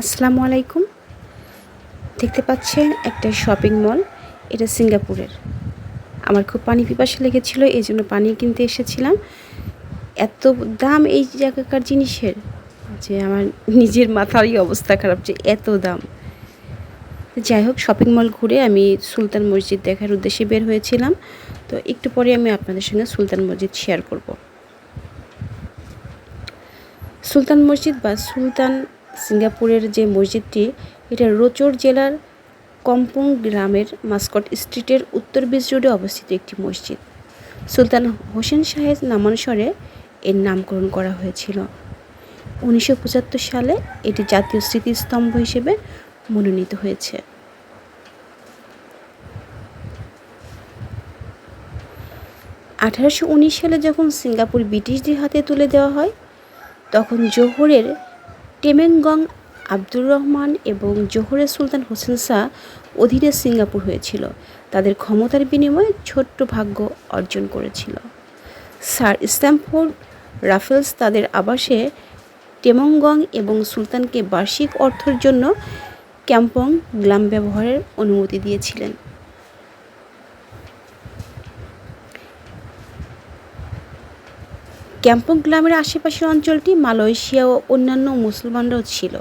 আসসালামু আলাইকুম। দেখতে পাচ্ছেন একটা শপিং মল, এটা সিঙ্গাপুরের। আমার খুব পানি পিপাসা লেগেছিল এই জন্য পানি কিনতে এসেছিলাম। এত দাম এই জায়গাকার জিনিসের যে আমার নিজের মাথারই অবস্থা খারাপ যে এত দাম। যাই হোক, শপিং মল ঘুরে আমি সুলতান মসজিদ দেখার উদ্দেশ্যে বের হয়েছিলাম। তো একটু পরে আমি আপনাদের সঙ্গে সুলতান মসজিদ শেয়ার করব। সুলতান মসজিদ বা সুলতান সিঙ্গাপুরের যে মসজিদটি, এটা রোচর জেলার কম্পং গ্রামের মাস্কট স্ট্রিটের উত্তর বিচ রোডে অবস্থিত একটি মসজিদ। সুলতান হোসেন শাহের নামানুসারে এর নামকরণ করা হয়েছিল। উনিশশো পঁচাত্তর সালে এটি জাতীয় স্মৃতিস্তম্ভ হিসেবে মনোনীত হয়েছে। আঠারোশো উনিশ সালে যখন সিঙ্গাপুর ব্রিটিশদের হাতে তুলে দেওয়া হয়, তখন জোহরের টেমেঙ্গং আব্দুর রহমান এবং জোহরের সুলতান হোসেন শাহ অধীনে সিঙ্গাপুর হয়েছিল। তাদের ক্ষমতার বিনিময়ে ছোট্ট ভাগ্য অর্জন করেছিল। স্যার স্ট্যামফোর্ড রাফেলস তাদের আবাসে টেমঙ্গং এবং সুলতানকে বার্ষিক অর্থের জন্য ক্যাম্পং গ্লাম ব্যবহারের অনুমতি দিয়েছিলেন। ক্যাম্পং গ্রামের আশেপাশের অঞ্চলটি মালয়েশিয়া ও অন্যান্য মুসলমানরাও ছিল।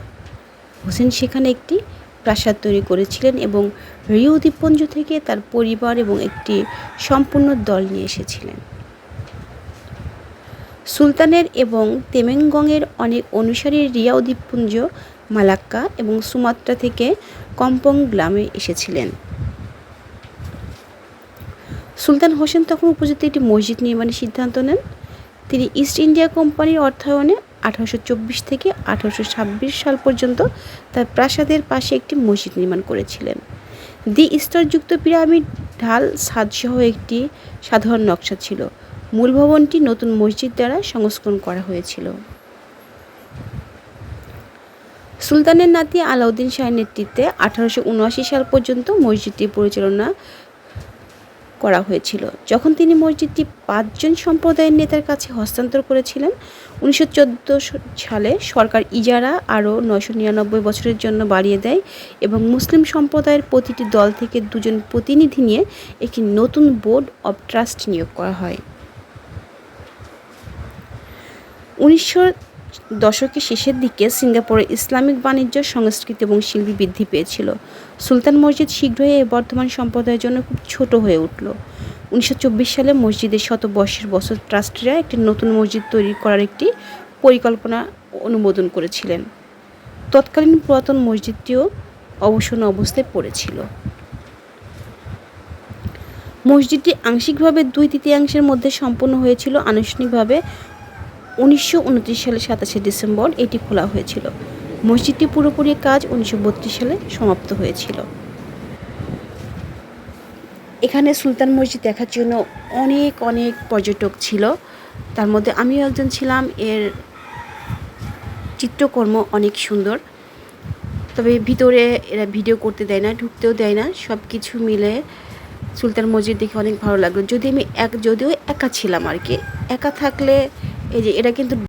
হোসেন সেখানে একটি প্রাসাদ তৈরি করেছিলেন এবং রিও দ্বীপপুঞ্জ থেকে তার পরিবার এবং একটি সম্পূর্ণ দল নিয়ে এসেছিলেন। সুলতানের এবং তেমেঙ্গংয়ের অনেক অনুসারী রিয়াও দ্বীপপুঞ্জ, মালাক্কা এবং সুমাত্রা থেকে কম্পং গ্রামে এসেছিলেন। সুলতান হোসেন তখন উপযুক্ত একটি মসজিদ নির্মাণের সিদ্ধান্ত নেন। তিনি ইস্ট ইন্ডিয়া কোম্পানির অর্থায়নে আঠারোশো চব্বিশ থেকে আঠারোশো ছাব্বিশ সাল পর্যন্ত তার প্রাসাদের পাশে একটি মসজিদ নির্মাণ করেছিলেন। দ্বি স্তরযুক্ত পিরামিড ঢাল সাজসহ একটি সাধারণ নকশা ছিল। মূল ভবনটি নতুন মসজিদ দ্বারা সংস্করণ করা হয়েছিল। সুলতানের নাতি আলাউদ্দিন শাহের নেতৃত্বে আঠারোশো উনআশি সাল পর্যন্ত মসজিদটি পরিচালনা করা হয়েছিল। যখন তিনি মসজিদটি পাঁচজন সম্প্রদায়ের নেতার কাছে হস্তান্তর করেছিলেন, উনিশশো চোদ্দ সালে সরকার ইজারা আরও নয়শো নিরানব্বই বছরের জন্য বাড়িয়ে দেয় এবং মুসলিম সম্প্রদায়ের প্রতিটি দল থেকে দুজন প্রতিনিধি নিয়ে একটি নতুন বোর্ড অব ট্রাস্ট নিয়োগ করা হয়। উনিশশো দশকের শেষের দিকে সিঙ্গাপুরে ইসলামিক বাণিজ্য, সংস্কৃতি এবং শিল্পী বৃদ্ধি পেয়েছিল। সুলতান মসজিদ শীঘ্রই এই বর্তমান সম্প্রদায়ের জন্য খুব ছোট হয়ে উঠল। উনিশশো সালে মসজিদের শতবর্ষের বছর ট্রাস্টিরা একটি নতুন মসজিদ তৈরি করার একটি পরিকল্পনা অনুমোদন করেছিলেন। তৎকালীন পুরাতন মসজিদটিও অবসন্ন অবস্থায় পড়েছিল। মসজিদটি আংশিকভাবে দুই তৃতীয়াংশের মধ্যে সম্পন্ন হয়েছিল। আনুষ্ঠানিকভাবে উনিশশো উনত্রিশ সালে সাতাশে ডিসেম্বর এটি খোলা হয়েছিল। মসজিদটি পুরোপুরি কাজ উনিশশো বত্রিশ সালে সমাপ্ত হয়েছিল। এখানে সুলতান মসজিদ দেখার জন্য অনেক অনেক পর্যটক ছিল। তার মধ্যে আমিও একজন ছিলাম। এর চিত্রকর্ম অনেক সুন্দর। তবে ভিতরে এরা ভিডিও করতে দেয় না, ঢুকতেও দেয় না। সব কিছু মিলে সুলতান মসজিদ দেখে অনেক ভালো লাগল। যদি আমি এক, যদিও একা ছিলাম আর কি। একা থাকলে এই যে এটা কিন্তু